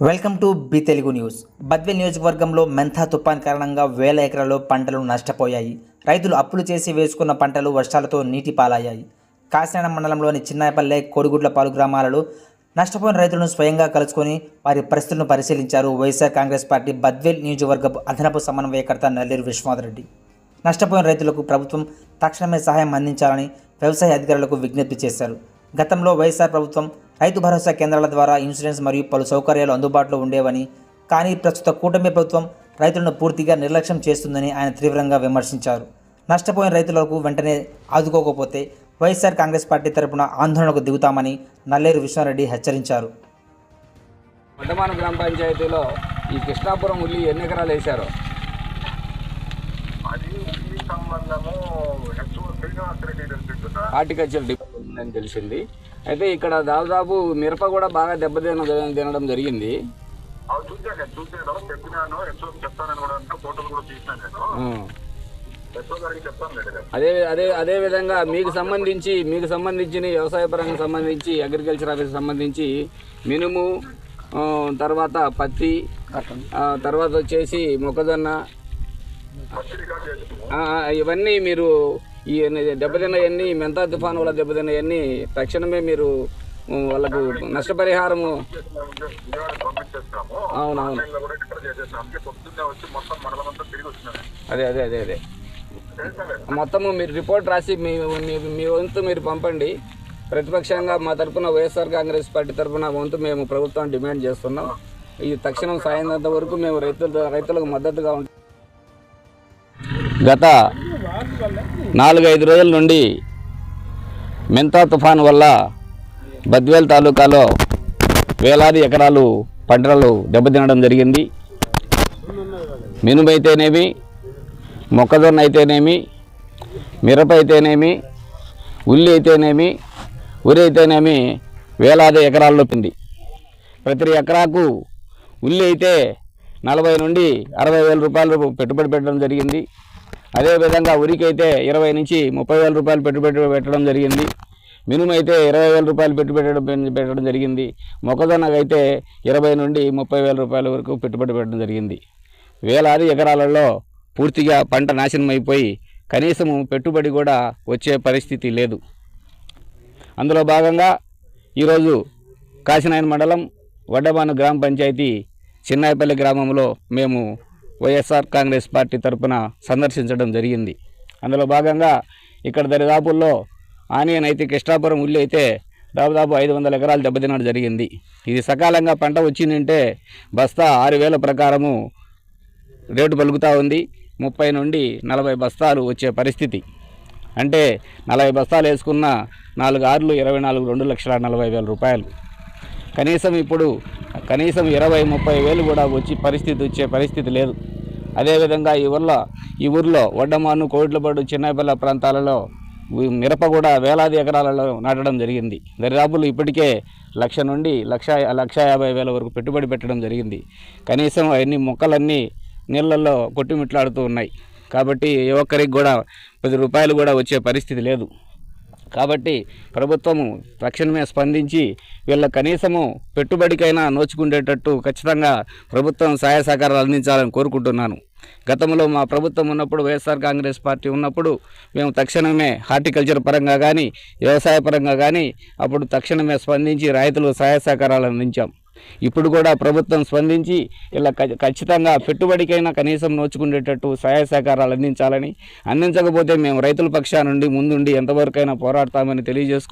Welcome to B Telugu news. Badvel నియోజకవర్గంలో Montha తుఫాన్ కారణంగా వేల ఎకరాల్లో పంటలు నష్టపోయాయి. రైతులు అప్పులు చేసి వేసుకున్న పంటలు వర్షాలతో నీటి పాలయ్యాయి. కాకినాడ మండలంలోని చిన్నాయపల్లె కోడిగుడ్లపాలు గ్రామాలలో నష్టపోయిన రైతులను స్వయంగా కలుసుకొని వారి పరిస్థితులను పరిశీలించారు వైఎస్ఆర్ కాంగ్రెస్ పార్టీ బద్వేల్ నియోజకవర్గపు అదనపు సమన్వయకర్త నల్లేరు విశ్వనాథరెడ్డి. నష్టపోయిన రైతులకు ప్రభుత్వం తక్షణమే సహాయం అందించాలని వ్యవసాయ అధికారులకు విజ్ఞప్తి చేశారు. గతంలో వైఎస్ఆర్ ప్రభుత్వం రైతు భరోసా కేంద్రాల ద్వారా ఇన్సూరెన్స్ మరియు పలు సౌకర్యాలు అందుబాటులో ఉండేవని కానీ ప్రస్తుత కూటమి ప్రభుత్వం రైతులను పూర్తిగా నిర్లక్ష్యం చేస్తుందని ఆయన తీవ్రంగా విమర్శించారు. నష్టపోయిన రైతులకు వెంటనే ఆదుకోకపోతే వైఎస్ఆర్ కాంగ్రెస్ పార్టీ తరపున ఆందోళనకు దిగుతామని నల్లేరు విష్ణారెడ్డి హెచ్చరించారు. వర్ధమాన గ్రామ పంచాయతీలో ఈ కృష్ణాపురం ఉల్లి ఎన్ని ఎకరాలు వేశారు? సంబంధము హార్టికల్చర్ డిపార్ట్మెంట్ ఉందని తెలిసింది. అయితే ఇక్కడ దాదాపు మిరప కూడా బాగా దెబ్బతిన తినడం జరిగింది. చూశాను చూశాను. చెప్పినాను. చెప్తానని కూడా ఫోటోలు కూడా తీసినాను నేను. అదే అదే అదే విధంగా మీకు సంబంధించి మీకు సంబంధించిన వ్యవసాయ పరంగా సంబంధించి అగ్రికల్చర్ ఆఫీస్ సంబంధించి మినుము తర్వాత పత్తి తర్వాత వచ్చేసి మొక్కజొన్న ఇవన్నీ మీరు ఈ దెబ్బతిన్నవన్నీ మెంతా తుఫాను వల్ల దెబ్బతిన్నవన్నీ తక్షణమే మీరు వాళ్ళకు నష్టపరిహారము. అవునవును. అదే అదే అదే అదే. మొత్తము మీరు రిపోర్ట్ రాసి మీ మీ- వంతు మీరు పంపండి. ప్రతిపక్షంగా మా తరఫున వైఎస్ఆర్ కాంగ్రెస్ పార్టీ తరపున వంతు మేము ప్రభుత్వం డిమాండ్ చేస్తున్నాం. ఈ తక్షణం సాయంత్రం వరకు మేము రైతుల రైతులకు మద్దతుగా ఉంటాం. గత నాలుగైదు రోజుల నుండి మెంతా తుఫాను వల్ల బద్వేల్ తాలూకాలో వేలాది ఎకరాలు పంటలు దెబ్బతినడం జరిగింది. మినుము అయితేనేమి మొక్కజొన్న అయితేనేమి మిరప అయితేనేమి ఉల్లి అయితేనేమి ఉరి అయితేనేమి వేలాది ఎకరాల్లో పింది ప్రతి ఎకరాకు ఉల్లి అయితే నలభై నుండి అరవై వేల రూపాయలు పెట్టుబడి పెట్టడం జరిగింది. అదేవిధంగా ఉరికి అయితే ఇరవై నుంచి ముప్పై వేల రూపాయలు పెట్టుబడి పెట్టడం జరిగింది. మినుము అయితే ఇరవై వేల రూపాయలు పెట్టుబడి పెట్టడం పెట్టడం జరిగింది. మొక్కజొన్నకైతే అయితే ఇరవై నుండి ముప్పై వేల రూపాయల వరకు పెట్టుబడి పెట్టడం జరిగింది. వేలాది ఎకరాలలో పూర్తిగా పంట నాశనం అయిపోయి కనీసము పెట్టుబడి కూడా వచ్చే పరిస్థితి లేదు. అందులో భాగంగా ఈరోజు కాశీనాయన మండలం వడ్డమాను గ్రామ పంచాయతీ చిన్నాయపల్లి గ్రామంలో మేము వైఎస్ఆర్ కాంగ్రెస్ పార్టీ తరపున సందర్శించడం జరిగింది. అందులో భాగంగా ఇక్కడ దరిదాపుల్లో ఆనియన్ అయితే కృష్ణాపురం ఉల్లి అయితే దాదాపు ఐదు వందల ఎకరాలు దెబ్బతినడం జరిగింది. ఇది సకాలంగా పంట వచ్చిందంటే బస్తా ఆరు వేల ప్రకారము రేటు పలుకుతూ ఉంది. ముప్పై నుండి నలభై బస్తాలు వచ్చే పరిస్థితి. అంటే నలభై బస్తాలు వేసుకున్న నాలుగు ఆరులు ఇరవై నాలుగు రెండు లక్షల నలభై వేల రూపాయలు. కనీసం ఇప్పుడు కనీసం ఇరవై ముప్పై వేలు కూడా వచ్చి పరిస్థితి వచ్చే పరిస్థితి లేదు. అదేవిధంగా ఈ ఊర్లో ఈ ఊర్లో వడ్డమాను కోట్లపాడు చిన్నపల్ల ప్రాంతాలలో మిరప కూడా వేలాది ఎకరాలలో నాటడం జరిగింది. దరిదాపులు ఇప్పటికే లక్ష నుండి లక్ష లక్ష యాభై వేల వరకు పెట్టుబడి పెట్టడం జరిగింది. కనీసం అన్ని మొక్కలన్నీ నీళ్ళల్లో కొట్టుమిట్లాడుతూ ఉన్నాయి. కాబట్టి ఏ ఒక్కరికి కూడా పది రూపాయలు కూడా వచ్చే పరిస్థితి లేదు. కాబట్టి ప్రభుత్వము తక్షణమే స్పందించి వీళ్ళ కనీసము పెట్టుబడికైనా నోచుకుండేటట్టు ఖచ్చితంగా ప్రభుత్వం సహాయ సహకారాలు అందించాలని కోరుకుంటున్నాను. గతంలో మా ప్రభుత్వం ఉన్నప్పుడు వైఎస్ఆర్ కాంగ్రెస్ పార్టీ ఉన్నప్పుడు మేము తక్షణమే హార్టికల్చర్ పరంగా కానీ వ్యవసాయ పరంగా కానీ అప్పుడు తక్షణమే స్పందించి రైతులు సహాయ సహకారాలు అందించాం. ఇప్పుడు కూడా ప్రభుత్వం స్పందించి ఇలా ఖచ్చితంగా పెట్టుబడికైనా కనీసం నోచుకునేటట్టు సహాయ సహకారాలు అందించాలని. అందించకపోతే మేము రైతుల పక్షా నుండి ముందుండి ఎంతవరకైనా పోరాడతామని తెలియజేసుకు